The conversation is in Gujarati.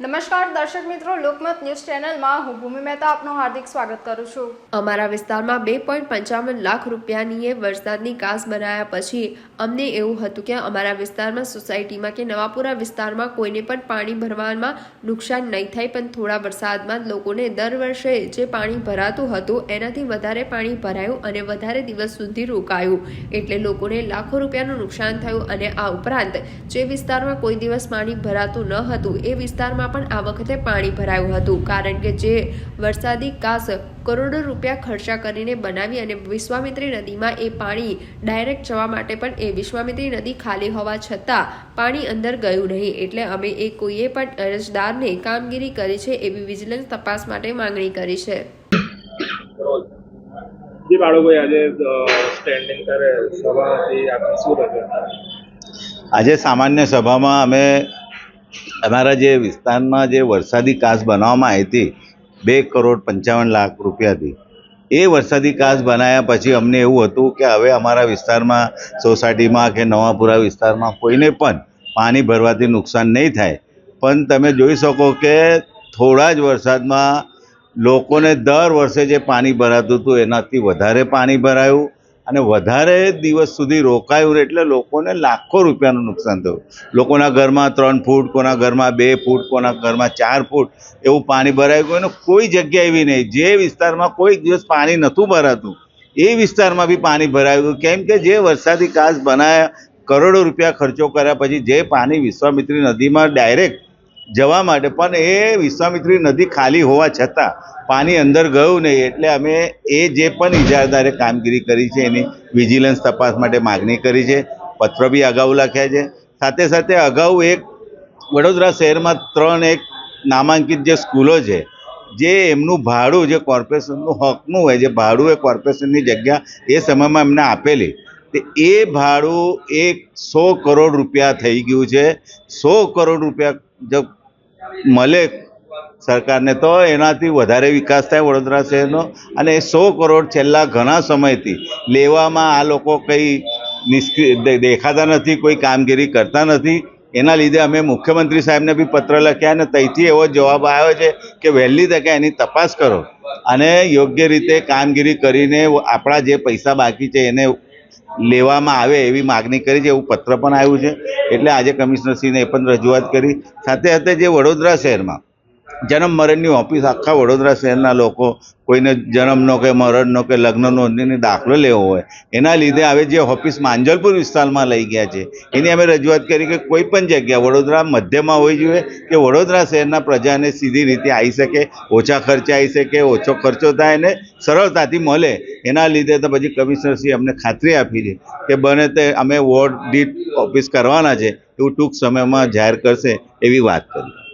નમસ્કાર, દર્શક મિત્રો, લોકમત ન્યૂઝ ચેનલમાં હું ભૂમિ મહેતા આપનું હાર્દિક સ્વાગત કરું છું. અમારા વિસ્તારમાં બે પોઈન્ટ પંચાવન લાખ રૂપિયાની એ વરસાદની કાસ બનાવ્યા પછી અમને એવું હતું કે અમારા વિસ્તારમાં સોસાયટીમાં કે નવાપુરા વિસ્તારમાં કોઈને પણ પાણી ભરવામાં નુકસાન નહીં થાય, પણ થોડા વરસાદમાં લોકોને દર વર્ષે જે પાણી ભરાતું હતું, એનાથી વધારે પાણી ભરાયું અને વધારે દિવસ સુધી રોકાયું. એટલે લોકોને લાખો રૂપિયાનું નુકસાન થયું અને આ ઉપરાંત જે વિસ્તારમાં કોઈ દિવસ પાણી ભરાતું ન હતું, એ વિસ્તારમાં પણ આ વખતે પાણી ભરાયું હતું. કારણ કે જે વરસાદી કાસ કરોડો રૂપિયા ખર્ચા કરીને બનાવી અને વિશ્વામિત્રી નદીમાં એ પાણી ડાયરેક્ટ જવા માટે પણ એ વિશ્વામિત્રી નદી ખાલી હોવા છતાં પાણી અંદર ગયું નહીં. એટલે અમે એ કોઈએ પણ અરજદારને કામગીરી કરી છે એવી વિજિલન્સ તપાસ માટે માંગણી કરી છે. જે બાળકોએ આજે સ્ટેન્ડિંગ કરે સભાથી આપણે શું આજે સામાન્ય સભામાં અમે અમારા જે વિસ્તારમાં જે વરસાદી કાસ બનાવવામાં આવી હતી, બે કરોડ પંચાવન લાખ રૂપિયાથી, એ વરસાદી કાસ બનાવ્યા પછી અમને એવું હતું કે હવે અમારા વિસ્તારમાં સોસાયટીમાં કે નવાપુરા વિસ્તારમાં કોઈને પણ પાણી ભરવાથી નુકસાન નહીં થાય. પણ તમે જોઈ શકો કે થોડા જ વરસાદમાં લોકોને દર વર્ષે જે પાણી ભરાતું હતું, એનાથી વધારે પાણી ભરાયું. અને વધારે દિવસ સુધી રોકાયું એટલે લોકોને લાખો રૂપિયાનું નુકસાન થયું. લોકોના ઘરમાં ત્રણ ફૂટ, કોના ઘરમાં બે ફૂટ, કોના ઘરમાં ચાર ફૂટ એવું પાણી ભરાયું અને કોઈ જગ્યા એવી નહીં. જે વિસ્તારમાં કોઈ દિવસ પાણી નહોતું ભરાતું, એ વિસ્તારમાં બી પાણી ભરાયું કેમ કે જે વરસાદી કાચ બનાવ્યા કરોડો રૂપિયા ખર્ચો કર્યા પછી જે પાણી વિશ્વામિત્રી નદીમાં ડાયરેક્ટ જવા માટે. પણ એ વિશ્વામિત્રી નદી ખાલી હોવા છતાં પાણી અંદર ગયું નહીં. એટલે અમે એ જે પણ ઇજારદારે કામગીરી કરી છે, એની વિજિલન્સ તપાસ માટે માગણી કરી છે. પત્ર બી અગાઉ લખ્યા છે. સાથે સાથે અગાઉ એક વડોદરા શહેરમાં ત્રણ એક નામાંકિત જે સ્કૂલો છે, જે એમનું ભાડું, જે કોર્પોરેશનનું હકનું હોય, જે ભાડું એ કોર્પોરેશનની જગ્યા એ સમયમાં એમને આપેલી, તે એ ભાડું એક સો કરોડ રૂપિયા થઈ ગયું છે. સો કરોડ રૂપિયા જો મળે સરકારને તો એનાથી વધારે વિકાસ થાય વડોદરા શહેરનો. અને એ સો કરોડ છેલ્લા ઘણા સમયથી લેવામાં આ લોકો કંઈ નિષ્ક્રિય દેખાતા નથી, કોઈ કામગીરી કરતા નથી. એના લીધે અમે મુખ્યમંત્રી સાહેબને બી પત્ર લખ્યા અને ત્યાંથી એવો જવાબ આવ્યો છે કે વહેલી તકે એની તપાસ કરો. અને યોગ્ય રીતે કામગીરી કરીને આપણા જે પૈસા બાકી છે એને લેવામાં આવે એવી માગણી કરી છે, એવું પત્ર પણ આવ્યું છે. એટલે આજે કમિશનરશ્રીને એ પણ રજૂઆત કરી. સાથે સાથે જે વડોદરા શહેરમાં જન્મ મરણની ઓફિસ આખા વડોદરા શહેરના લોકો કોઈને જન્મનો કે મરણનો કે લગ્ન નોંધણીનો દાખલો લેવો હોય. એના લીધે હવે જે ઓફિસ માંજલપુર વિસ્તારમાં લઈ ગયા છે, એની અમે રજૂઆત કરી કે કોઈ પણ જગ્યા વડોદરા મધ્યમાં હોવી જોઈએ કે વડોદરા શહેરના પ્રજાને સીધી રીતે આવી શકે, ઓછા ખર્ચે આવી શકે, ઓછો ખર્ચો થાય અને સરળતાથી મળે. એના લીધે તો પછી કમિશનરશ્રી અમને ખાતરી આપી છે કે બને તે અમે વોર્ડ દીઠ ઓફિસ કરવાના છે, એવું ટૂંક સમયમાં જાહેર કરશે એવી વાત કરી.